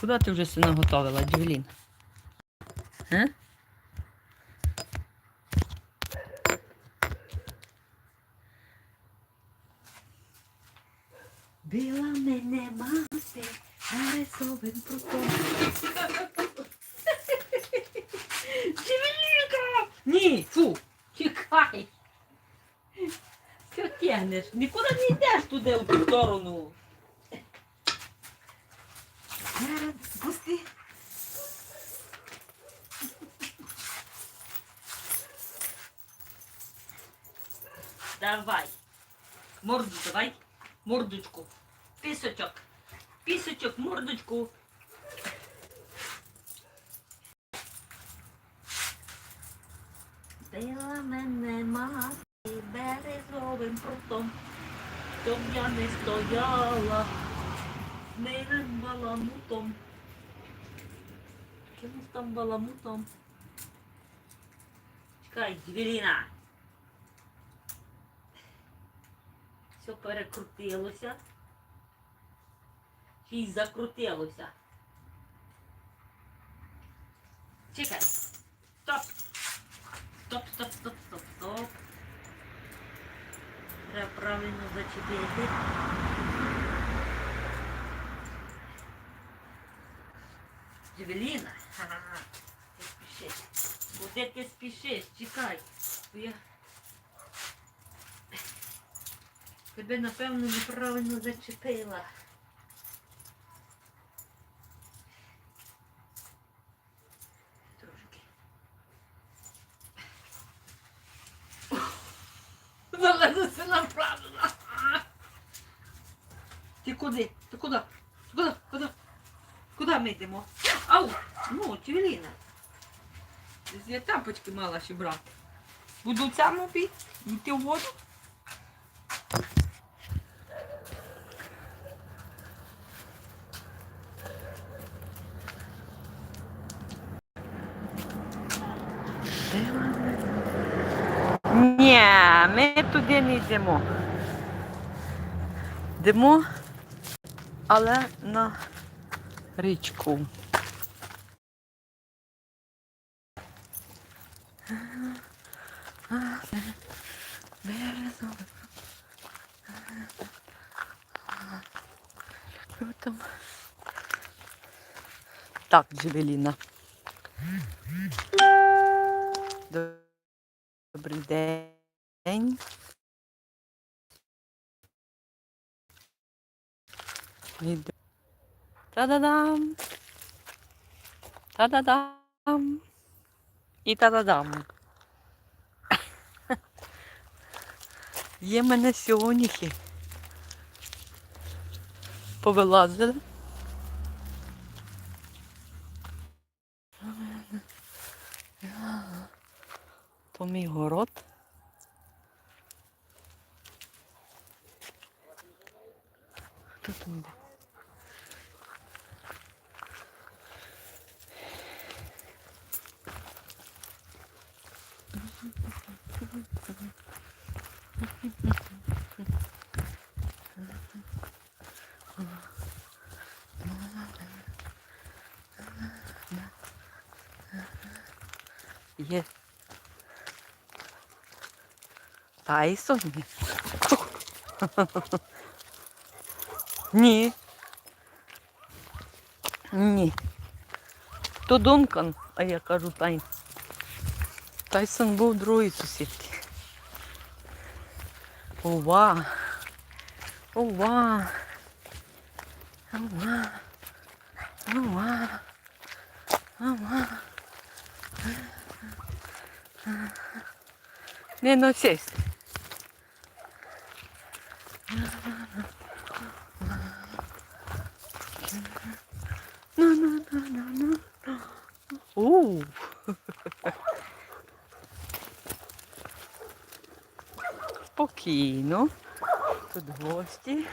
Куди ти вже все наготовила, Джевелін? А? Біла мене мати, нарисовим прутом. Джевелінка! Ні, фу, чекай. Що тягнеш? Нікуди не йдеш туди в ту сторону. Пусти. Давай. Морду давай. Мордочку. Пісочок. Пісочок, мордочку. Била мене мати березовим прутом, щоб я не стояла милим баламутом. Чомусь там баламутом. Чекай, Джвеліна. Все перекрутилося. Чи закрутилося. Чекай. Стоп. Стоп, стоп, стоп, стоп, стоп. Треба правильно зачепити. Ха-ха-ха, ти спішиш. Куди ти спішиш? Чекай. Я... Тебе, напевно, неправильно зачепила. Трошки. Залезуся направлено. Ти куди? Ти куди? Куди? Куди? Куди ми йдемо? Ау! Ну, Чевеліна. Я тапочки мала ще брати. Буду саме піти, йти в воду. Ні, ми туди не йдемо. Йдемо, але на річку. Круто. Так, Джевеліна. Добрий день. Та-да-дам. Та-да-дам. І та-да-дам. Є мене сьогодні. Повилазили. То мій город. Хто там йде? Є. Тайсон? Ні. Ні. Ні. То Дункан, а я кажу Тайн. Тайсон був другий сусідки. Ова. Ова. Ова. Ова. Ова. Не, ну сесть. Ну, ну, ну. Спокійно. Тут гості.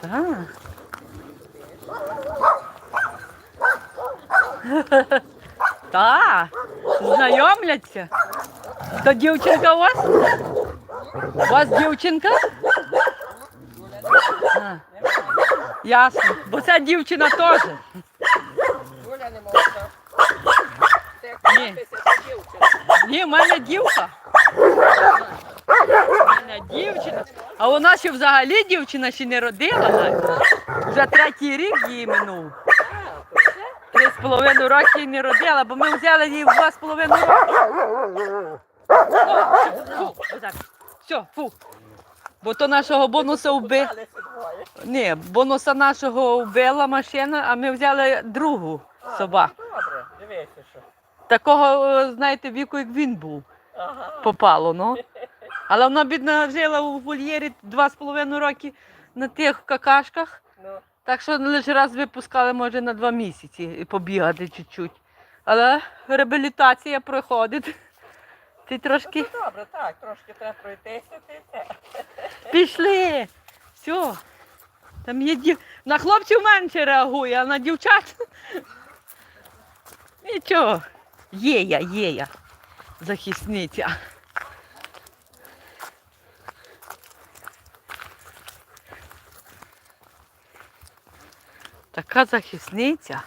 Так. Так, знайомляться. То дівчинка у вас? У вас дівчинка? А. Ясно. Бо це дівчина теж. Ні. Ні, в мене дівка. В мене дівчина. А вона ще взагалі дівчина ще не родила навіть. Вже третій рік їй минув. Три з половиною роки не родила, бо ми взяли її в два з половиною роки. О, фу. Все, фу. Бо то нашого бонуса двоє. Ні, бонуса нашого вбила машина, а ми взяли другу собаку. Добре, дивися, що. Такого, е, знаєте, віку, як він був, попало, ну. Але вона, бідна, жила у вольєрі два з половиною роки на тих какашках. Так що лише раз випускали, може, на два місяці і побігати чуть-чуть. Але реабілітація проходить. Ти трошки ну добре, так, трошки треба пройтися, пішли. Все. Там є дів... На хлопців менше реагує, а на дівчат. Нічого. Є я, є я. Захисниця. Така захисниця.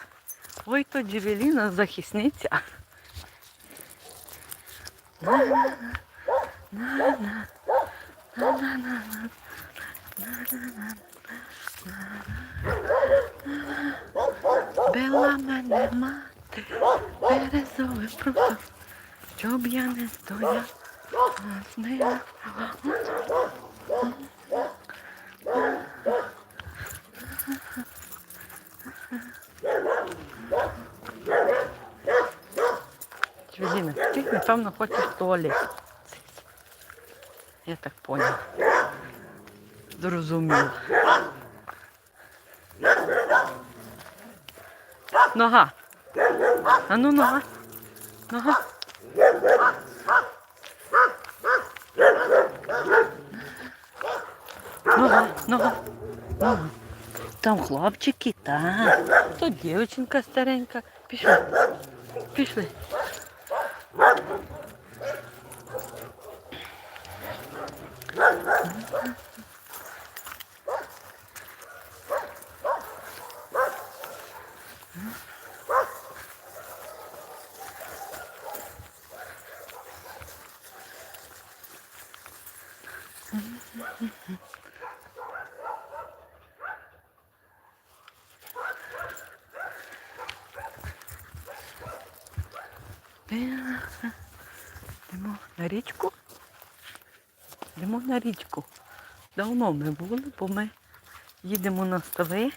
Ой, то Джевеліна захисниця. Била мене мати, березове пруто, щоб я не стояв. а з нею. Чудіна, ти, напевно, хочеш в туалет. Я так поняла. Зрозуміла. Нога. А ну нога. Нога. Нога, нога. Нога. Там хлопчики, так. То дівчинка старенька. Пішли. Пішли. Йдемо на річку. Йдемо на річку. Давно ми були, бо ми їдемо на стави.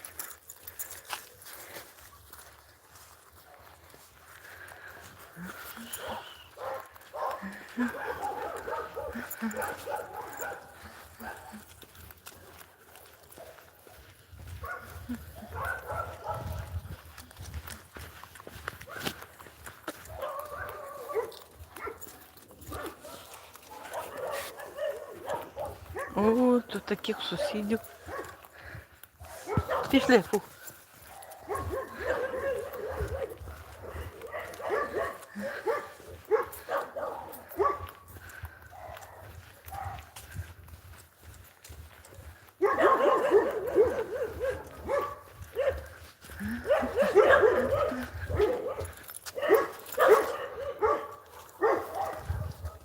О, тут таких сусідів. Пішли, фу.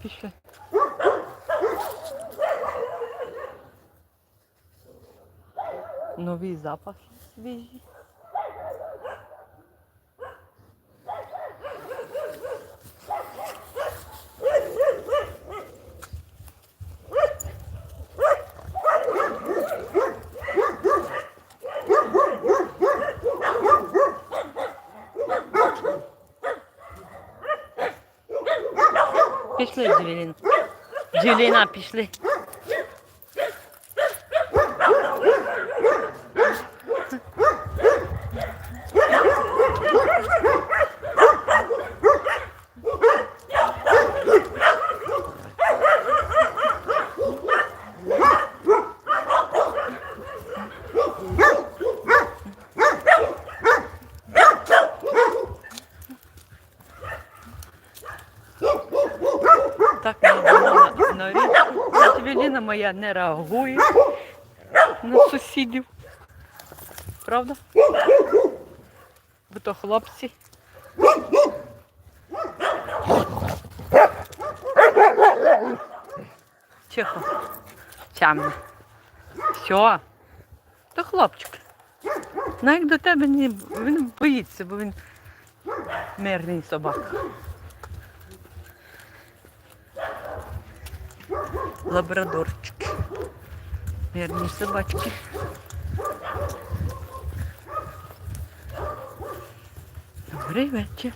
Пішли. Нові запахи свіжі. Пішли, Джевеліна. Джевеліна, пішли. Так ми йдемо на, на річку. Джевеліна моя не реагує на сусідів. правда? Бо то хлопці. Тихо. Тямне. Що? То хлопчик. Ну як до тебе не він боїться, бо він мирний собака. Лабрадорчики. Мирні собачки. Добрий вечір.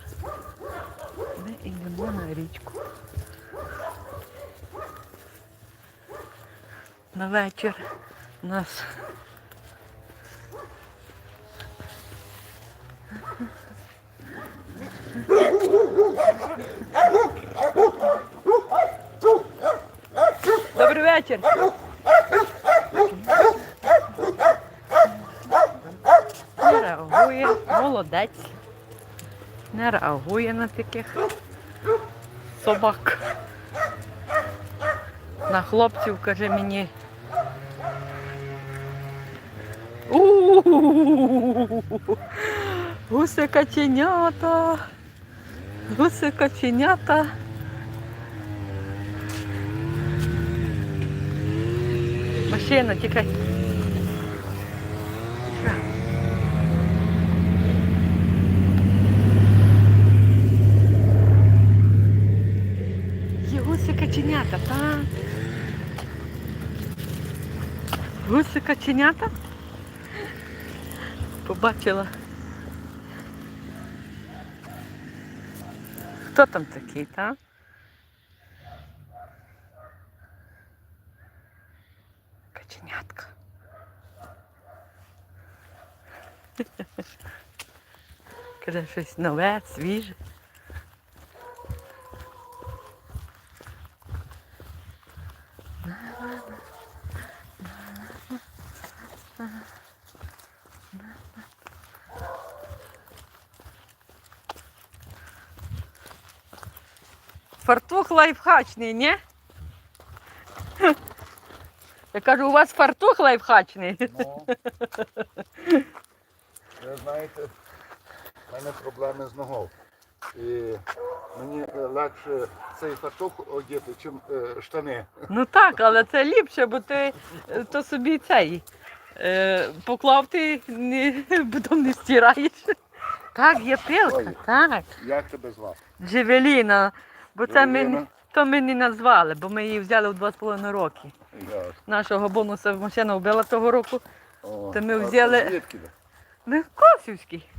Ми йдемо на річку. На вечір у нас Добрий вечір. Не реагує, молодець. Не реагує на таких собак. На хлопців каже мені. Гуси каченята. Гуси каченята. Машина, тікай. Гуси каченята, так. Гуси каченята. Побачила. Хто там такий, так? Каже, щось нове, свіже. Фартух лайфхачний, ні? Я кажу, у вас фартух лайфхачний. Ну, ви знаєте, в мене проблеми з ногою. І мені е, легше цей фартух одіти, чим е, штани. Ну так, але це ліпше, бо ти е, то собі цей е, поклав ти, не, потім не стираєш. Так, є пилка, Ой. так. Як тебе звати? Джевеліна. Бо це ми, Джевеліна? то ми не назвали, бо ми її взяли в 2,5 роки. Я. Нашого бонуса машина вбила того року. О, Та ми а взяли- Звідки? ви? Ми Косівський.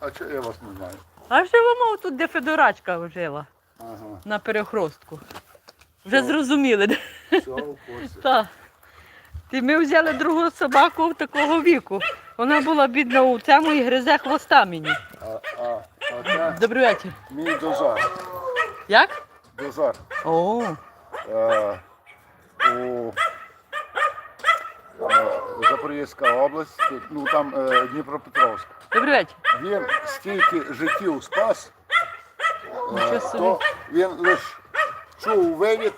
А чого я вас не знаю? А живемо тут, де Федорачка жила, Ага, на перехростку. Вже О. зрозуміли. все, в курсі. Так. І ми взяли другу собаку такого віку. Вона була бідна у цьому і гризе хвоста мені. А, а, а це Добрий вечір. мій дозор. Як? Дозор. О, Е, у Запорізька область, ну там е, Дніпропетровськ. добрий вечір. Він стільки життів спас, Нічого е, собі. то він лише чув вивід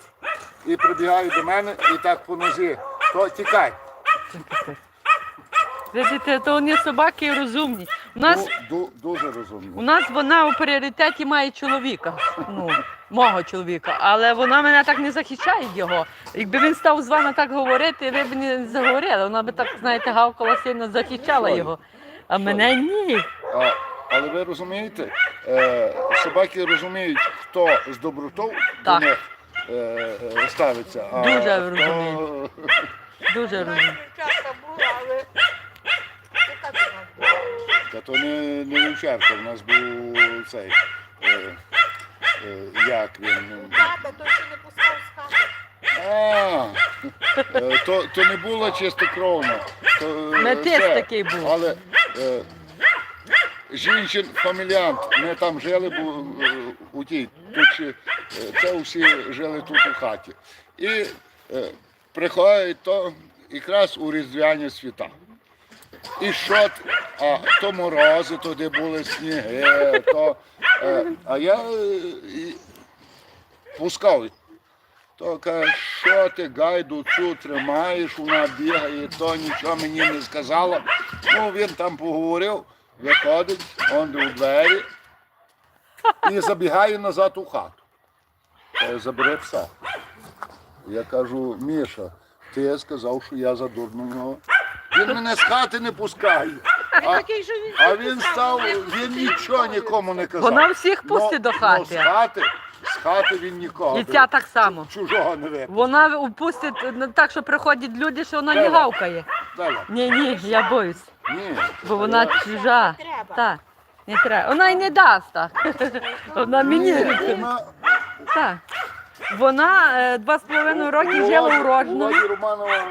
і прибігає до мене і так по нозі. То тікай. Видите, то вони собаки розумні. У нас, Ду- ду- дуже у розумно. нас вона у пріоритеті має чоловіка. Ну, мого чоловіка. Але вона мене так не захищає його. Якби він став з вами так говорити, ви б не заговорили. Вона би так, знаєте, гавкала сильно захищала його. А мене ні. А, але ви розумієте, е, собаки розуміють, хто з добротою до них е, е, ставиться. А Дуже хто- розуміють. Дуже розумію. Дівчатка була, але нас? Та то не, не вівчарка, в нас був цей. Е, е, як він. Тата, той ще не пускав з хати. А, е, то, то не було чистокровно. То, е, Метис це. такий був. Але е, жінчин фаміліант, ми там жили бо, е, у тій, тут ще, е, це всі жили тут у хаті. І е, приходять то якраз у різдвяні свята. І що, а то морози, то де були сніги, то, е, а я е, і пускав. То каже, що ти гайду цю тримаєш, вона бігає, то нічого мені не сказала. Ну, він там поговорив, виходить, он у двері і забігає назад у хату. Каже, забере пса. Я кажу, Міша, ти сказав, що я за дурного. Він мене з хати не пускає. А, він. а він став, він нічого нікому не казав. Вона всіх пустить до Ну, хати. з хати, з хати він нікого. І ця так само. Чужого не випустить. Вона упустить ну, так, що приходять люди, що вона не Треба. гавкає. Далі. Ні, ні, я боюсь. Ні. Бо вона чужа. Треба. Так, не треба. Вона й не дасть так. Вона мені. Ні, вона- Так. Вона е, два з половиною роки жила у Володі Рожному, Романова е,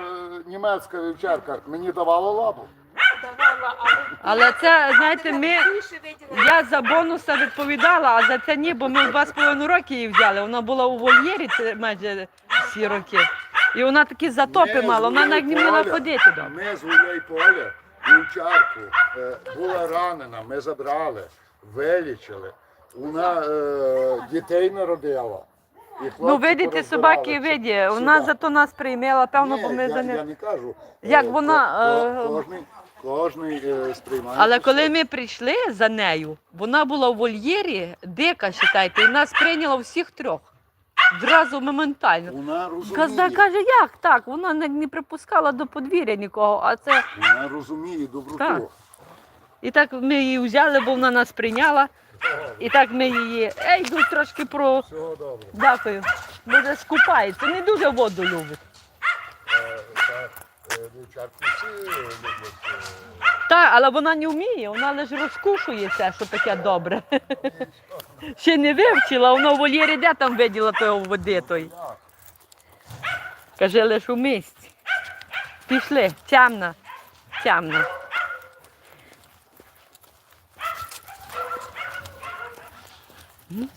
німецька вівчарка мені давала лапу. Давала, але але це, знаєте, ми. більше виділа. Я за бонуса відповідала, а за це ні, бо ми в два з половиною роки її взяли. Вона була у вольєрі це майже всі роки. І вона такі затопи мала, вона навіть не могла ходити добре. Ми з Гуляй поля вівчарку е, була ранена, ми забрали, вилічили. Вона е, дітей народила. Ну, видите, собаки виді. Вона зато нас приймала, певно, бо ми за я не. не кажу. Як Е, вона, ко- е, Кожний, кожний е, сприймає. Але коли ми прийшли за нею, вона була в вольєрі, дика, вважайте, і нас прийняла всіх трьох. Зразу моментально. Вона розуміє. Каза каже, як так? Вона не, не припускала до подвір'я нікого, а це. Вона розуміє доброту. Так. І так ми її взяли, бо вона нас прийняла. І так ми її. Ей, йду трошки про. Всього добре. Дякую. Буде скупається. Не дуже воду любить. Е, та, е, люблять. е, Так, але вона не вміє, вона лише розкушує все, що таке добре. Ще не вивчила, вона в вольєрі де там виділа того води той. як? Каже, лише у місці. Пішли, тямна, тямна. Uhum.